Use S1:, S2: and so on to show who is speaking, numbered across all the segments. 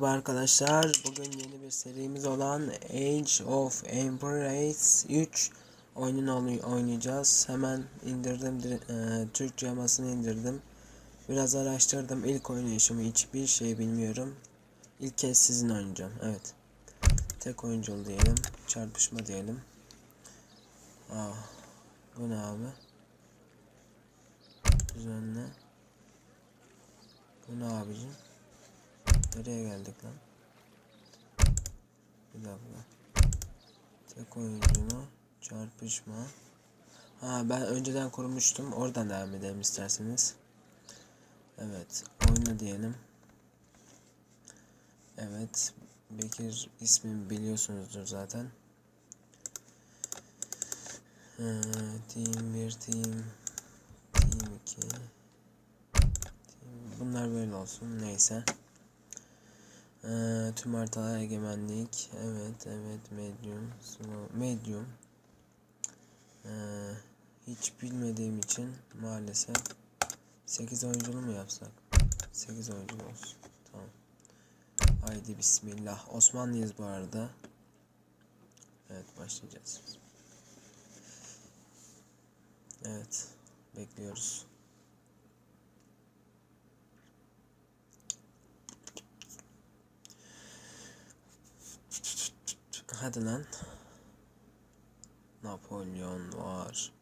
S1: Merhaba arkadaşlar. Bugün yeni bir serimiz olan Age of Empires 3 oyununu oy- oynayacağız. Hemen indirdim. dir- e, Türkçe yamasını indirdim. Biraz araştırdım. İlk oynayışımı hiçbir şey bilmiyorum. İlk kez sizin oynayacağım. Evet. Tek oyunculu diyelim. Çarpışma diyelim. Aa, bu ne abi? Düzenle. Bu ne abicim? Nereye geldik lan? Bir dakika. Tek oyuncunu çarpışma. Ha ben önceden kurmuştum. Oradan devam edelim isterseniz. Evet. Oyunu diyelim. Evet. Bekir ismini biliyorsunuzdur zaten. Ee, team 1, team Team 2 team, Bunlar böyle olsun. Neyse. Ee, tüm haritalar egemenlik. Evet, evet. Medium. Slow. Medium. Ee, hiç bilmediğim için maalesef 8 oyunculu mu yapsak? 8 oyunculu olsun. Tamam. Haydi bismillah. Osmanlıyız bu arada. Evet başlayacağız. Evet. Bekliyoruz. Hadi lan. Napolyon var.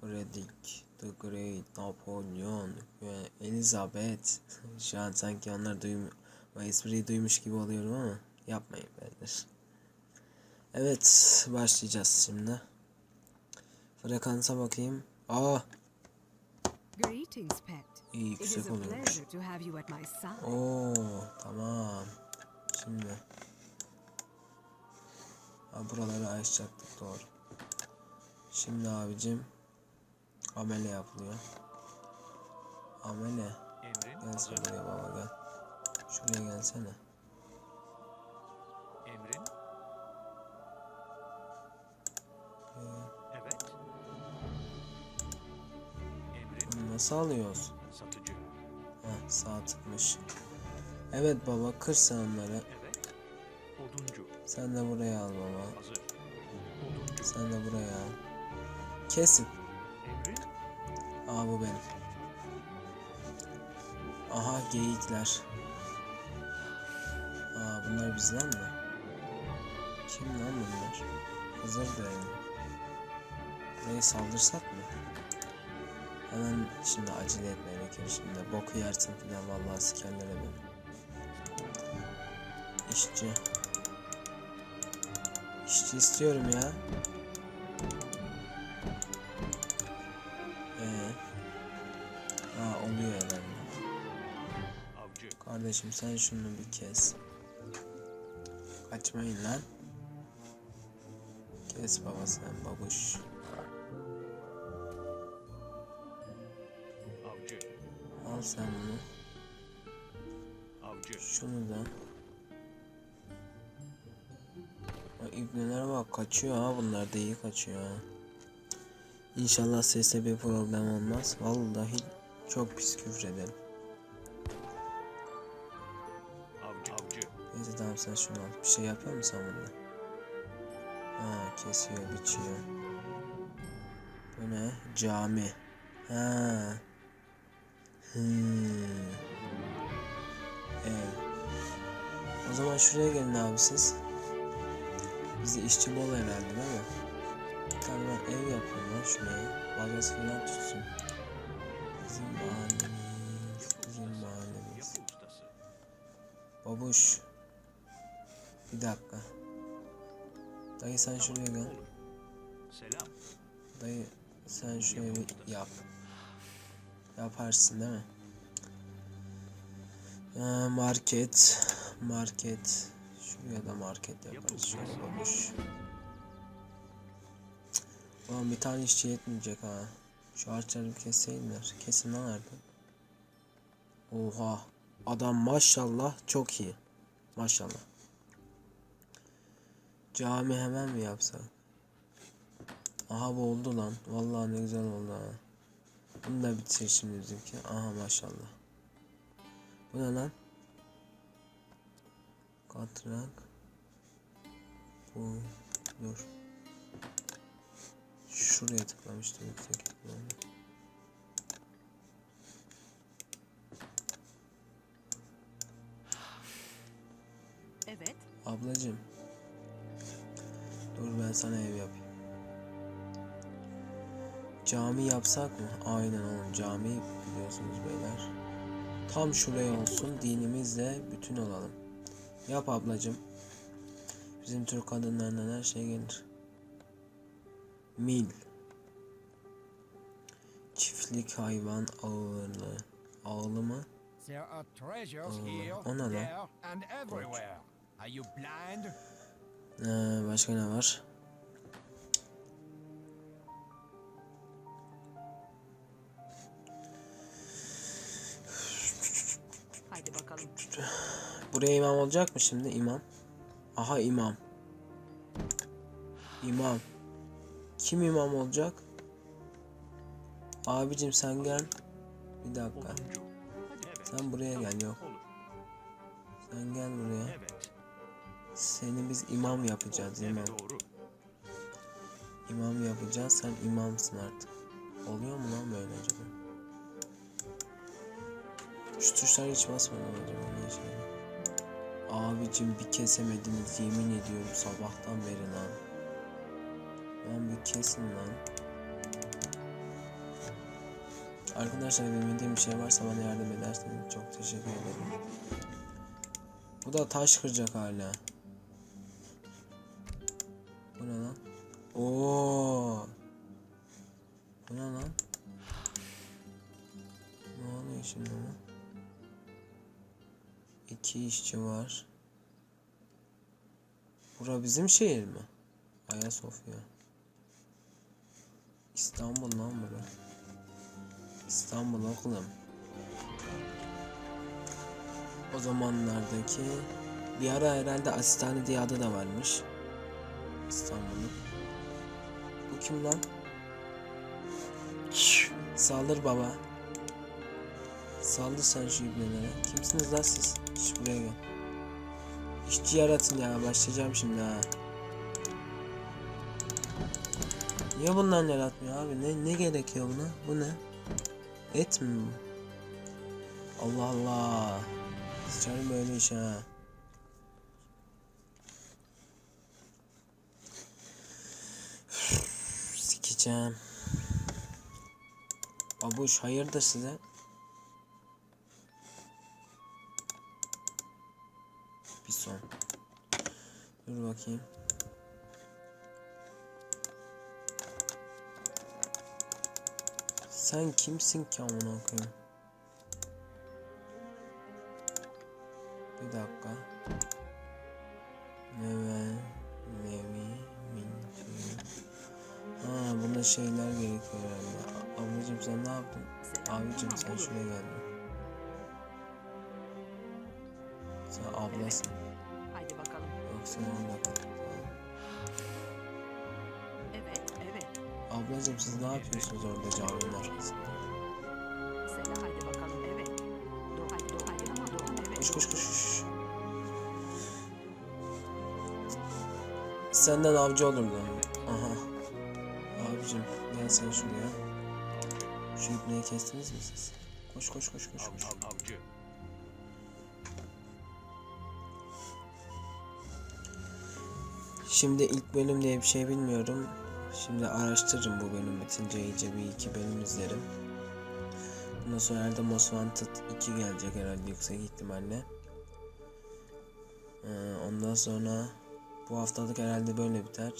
S1: Frederick the Great, Napolyon ve Elizabeth. Şu an sanki onlar duyum o espriyi duymuş gibi oluyorum ama yapmayın beyler. Evet, başlayacağız şimdi. Frekansa bakayım. Aa,
S2: Greetings, pet.
S1: iyi yüksek oluyormuş. Oo, tamam. Şimdi. Ha, buraları açacaktık doğru. Şimdi abicim amele yapılıyor. Amele. Gel şuraya baba gel. Şuraya gelsene.
S3: Emrin.
S1: Ee,
S3: Evet. Emrin.
S1: bunu nasıl alıyoruz?
S3: Satıcı.
S1: Heh, sağ tıkmış. Evet baba kır sen onları.
S3: Evet. Oduncu.
S1: Sen de buraya al baba.
S3: Hazır. Oduncu.
S1: Sen de buraya al.
S3: Emrin.
S1: Aa bu benim. Aha geyikler. Aa bunlar bizden mi? Kim lan bunlar? Hızır dönelim. Buraya saldırsak mı? Hemen şimdi acele etme gerekir şimdi. Boku yersin filan vallahi sikerler beni. İşçi. İşçi istiyorum ya. Ee. Aa oluyor herhalde. Kardeşim sen şunu bir kes. Kaçmayın lan. Kes baba sen babuş. Al sen bunu. Şunu da. O ibneler bak kaçıyor ha bunlar da iyi kaçıyor ha. İnşallah sesle bir problem olmaz. Vallahi çok pis küfür ederim.
S3: Avcı. Avcı.
S1: Neyse tamam sen şunu al. Bir şey yapıyor musun sen bununla? Ha kesiyor, biçiyor. Bu ne? Cami. Ha. Hmm. Ev. O zaman şuraya gelin abi siz. Bizde işçi bol herhalde değil mi? Bir tane ben ev yapayım lan şuraya. Bacası falan tutsun. Bizim mahallemiz. Bizim mahallemiz. Babuş. Bir dakika. Dayı sen şuraya gel.
S3: Selam.
S1: Dayı sen şöyle yap. Yaparsın değil mi? Ee, market. Market. Şuraya da market yaparız. Şöyle babuş. Ulan bir tane işçi yetmeyecek ha. Şu ağaçları bir kesseydinler. Kesin lan artık. Oha. Adam maşallah çok iyi. Maşallah. Cami hemen mi yapsak? Aha bu oldu lan. Vallahi ne güzel oldu ha. Bunu da bitirir şimdi bizimki. Aha maşallah. Bu ne lan? Katrak. Bu dur. Şuraya tıklamıştım yüksek ihtimalle.
S2: Evet.
S1: Ablacım. Dur ben sana ev yapayım. Cami yapsak mı? Aynen oğlum cami biliyorsunuz beyler. Tam şuraya olsun dinimizle bütün olalım. Yap ablacım. Bizim Türk kadınlarından her şey gelir. Mil. Çiftlik hayvan ağırlığı. Ağlı mı?
S4: You blind?
S1: Ee, başka ne var? Buraya imam olacak mı şimdi imam? Aha imam. İmam. Kim imam olacak? Abicim sen gel. Bir dakika. Sen buraya gel yok. Sen gel buraya. Seni biz imam yapacağız imam. İmam yapacağız sen imamsın artık. Oluyor mu lan böyle acaba? Şu tuşlara hiç basmadım acaba ne işe yarıyor? Abicim bir kesemediniz yemin ediyorum sabahtan beri lan. Lan bir kesin lan. Arkadaşlar bilmediğim bir şey varsa bana yardım ederseniz çok teşekkür ederim. Bu da taş kıracak hala. Bu ne lan? Oo. Bu ne lan? Ne oluyor şimdi lan? İki işçi var. Bura bizim şehir mi? Ayasofya. İstanbul lan bura. İstanbul oğlum. O zamanlardaki bir ara herhalde Asistane diye adı da varmış. İstanbul'un. Bu kim lan? Saldır baba. Saldır sen şu ibnelere. Kimsiniz lan siz? Şş buraya gel. İşçi yaratın ya. Başlayacağım şimdi ha. Niye bunlar yaratmıyor abi? Ne, ne gerekiyor buna? Bu ne? Et mi bu? Allah Allah. Sıçarım böyle iş ha. Sikeceğim. Babuş hayırdır size? Dur bakayım. Sen kimsin ki amına koyayım? Bir dakika. Neve, Nevi, Minti. Ha bunda şeyler gerekiyor herhalde. Ablacım sen ne yaptın? Abicim sen şuraya geldin. Sen ablasın. Tamam.
S2: Evet, evet.
S1: Ablacım siz ne yapıyorsunuz orada caminin arkasında?
S2: Haydi bakalım. Evet. Dur haydi ama dur. Evet.
S1: Koş koş koş. koş. Senden avcı olurdu. Aha. Abicim gel sen şuraya. Şu ipneyi kestiniz mi siz? Koş koş koş koş
S3: Av,
S1: koş.
S3: av, avcı.
S1: Şimdi ilk bölüm diye bir şey bilmiyorum. Şimdi araştırırım bu bölüm bitince iyice bir iki bölüm izlerim. Bundan sonra herhalde Most Wanted 2 gelecek herhalde yüksek ihtimalle. Ee, ondan sonra bu haftalık herhalde böyle biter.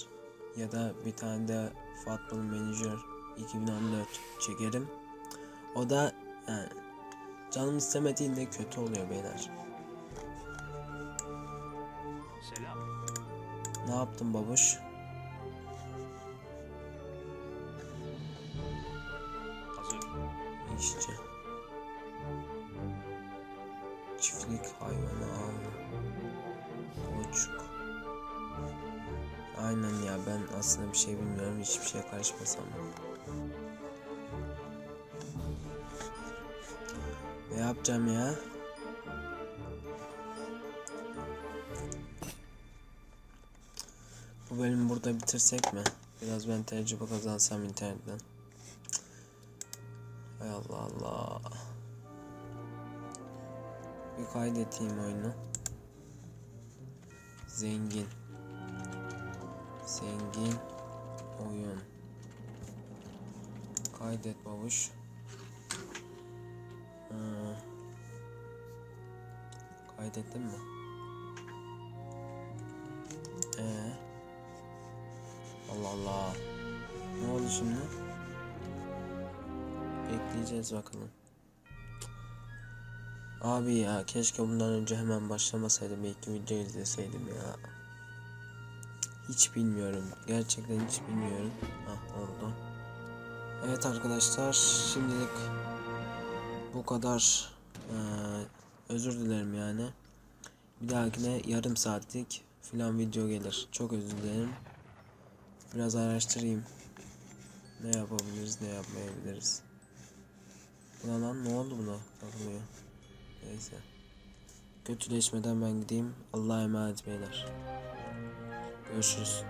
S1: Ya da bir tane de Football Manager 2014 çekerim. O da yani, canım istemediğinde kötü oluyor beyler. Ne yaptın babuş?
S3: Hazır.
S1: İşçi. Çiftlik hayvanı avlı. Koçuk. Aynen ya ben aslında bir şey bilmiyorum hiçbir şeye karışmasam. Ne yapacağım ya? Bölümü burada bitirsek mi? Biraz ben tecrübe kazansam internetten. Hay Allah Allah. Bir kaydeteyim oyunu. Zengin. Zengin oyun. Kaydet babuş. Ha. Kaydettin mi? Ee. Allah Allah. Ne oldu şimdi? Bekleyeceğiz bakalım. Abi ya keşke bundan önce hemen başlamasaydım belki video izleseydim ya. Hiç bilmiyorum. Gerçekten hiç bilmiyorum. Ah oldu. Evet arkadaşlar şimdilik bu kadar. Ee, özür dilerim yani. Bir dahakine yarım saatlik filan video gelir. Çok özür dilerim. Biraz araştırayım. Ne yapabiliriz ne yapmayabiliriz. Buna lan ne oldu buna? Takılıyor. Neyse. Kötüleşmeden ben gideyim. Allah'a emanet beyler. Görüşürüz.